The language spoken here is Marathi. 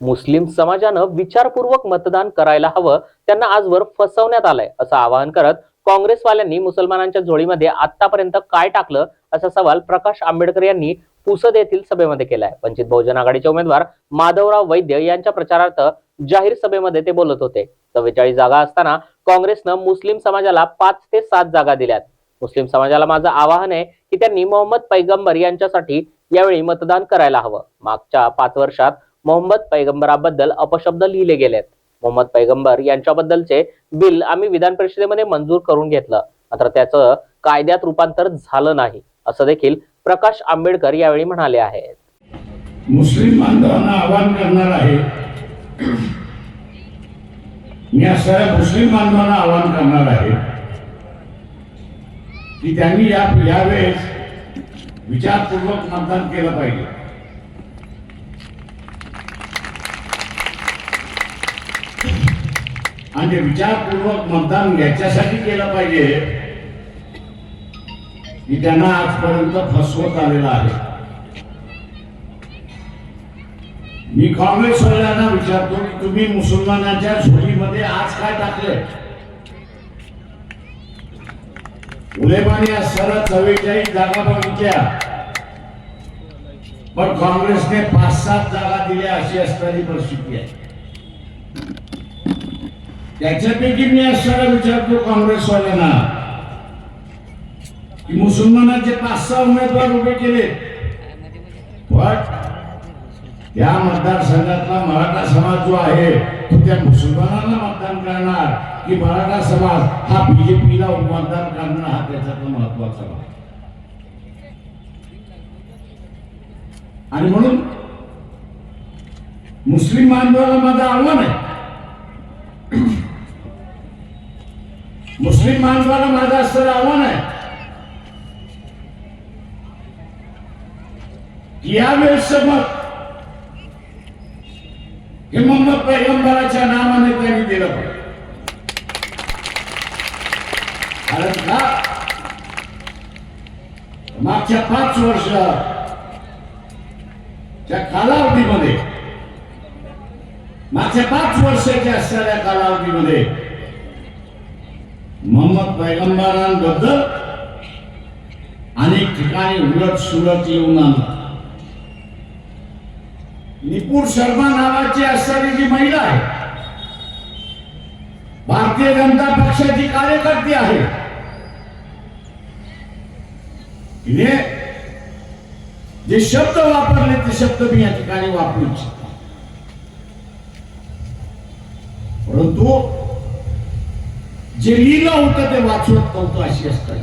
मुस्लिम समाजानं विचारपूर्वक मतदान करायला हवं त्यांना आजवर फसवण्यात आलंय असं आवाहन करत काँग्रेसवाल्यांनी मुसलमानांच्या झोळीमध्ये आतापर्यंत काय टाकलं असा सवाल प्रकाश आंबेडकर यांनी पुसद येथील सभेमध्ये केलाय. वंचित बहुजन आघाडीचे उमेदवार माधवराव वैद्य यांच्या प्रचारार्थ जाहीर सभेमध्ये ते बोलत होते. चव्वेचाळीस जागा असताना काँग्रेसनं मुस्लिम समाजाला पाच ते सात जागा दिल्यात. मुस्लिम समाजाला माझं आवाहन आहे की त्यांनी मोहम्मद पैगंबर यांच्यासाठी यावेळी मतदान करायला हवं. मागच्या पाच वर्षात मोहम्मद पैगंबराबद्दल अपशब्द लिहिले गेलेत. मोहम्मद पैगंबर यांच्याबद्दलचे बिल आम्ही विधान परिषदेमध्ये मंजूर करून घेतलं. मात्र त्याचं कायद्यात रूपांतर झालं नाही असं देखील प्रकाश आंबेडकर यावेळी म्हणाले आहेत. मुस्लिम बांधवांना आवाहन करणार आहे. मी असं मुस्लिम बांधवांना आवाहन करणार आहे की त्यांनी या यावेळेस विचारपूर्वक मतदान केलं पाहिजे. आणि ते विचारपूर्वक मतदान याच्यासाठी केलं पाहिजे. की त्यांना आजपर्यंत फसवत आलेला आहे. मी काँग्रेसवाल्यांना विचारतो की तुम्ही मुसलमानाच्या झोळीमध्ये आज काय टाकले उलेमाने आज सरळ चव्वेचाळीस जागा बघितल्या. पण काँग्रेसने पाच सात जागा दिल्या अशी असणारी परिस्थिती आहे. त्याच्यापैकी मी असणारा विचारतो काँग्रेसवाल्यांना. की मुसलमानाचे पाच सहा उमेदवार उभे केले पण त्या मतदारसंघातला मराठा समाज जो आहे तो त्या मुसलमानांना मतदान करणार. की मराठा समाज हा बीजेपीला मतदान करणार हा त्याच्यातला महत्त्वाचा भाग. आणि म्हणून मुस्लिम बांधवाला माझं आव्हान आहे मुस्लिम माणसाला माझं असलेलं आव्हान आहे. यावेळेस यावेळेसचं मत हे मोहम्मद पैगंबराच्या नावाने त्यांनी दिलं पाहिजे कारण का मागच्या पाच वर्षाच्या कालावधीमध्ये मागच्या पाच वर्षाच्या असणाऱ्या कालावधीमध्ये मोहम्मद पैगंबरांबद्दल अनेक ठिकाणी उलट सुलट येऊन आणलं निपूर शर्मा नावाची असणारी जी महिला आहे. भारतीय जनता पक्षाची कार्यकर्ती आहे. तिने जे शब्द वापरले ते शब्द मी या ठिकाणी वापरू इच्छितो. परंतु जे लिहिलं होतं ते वाचवत नव्हतं अशी असतात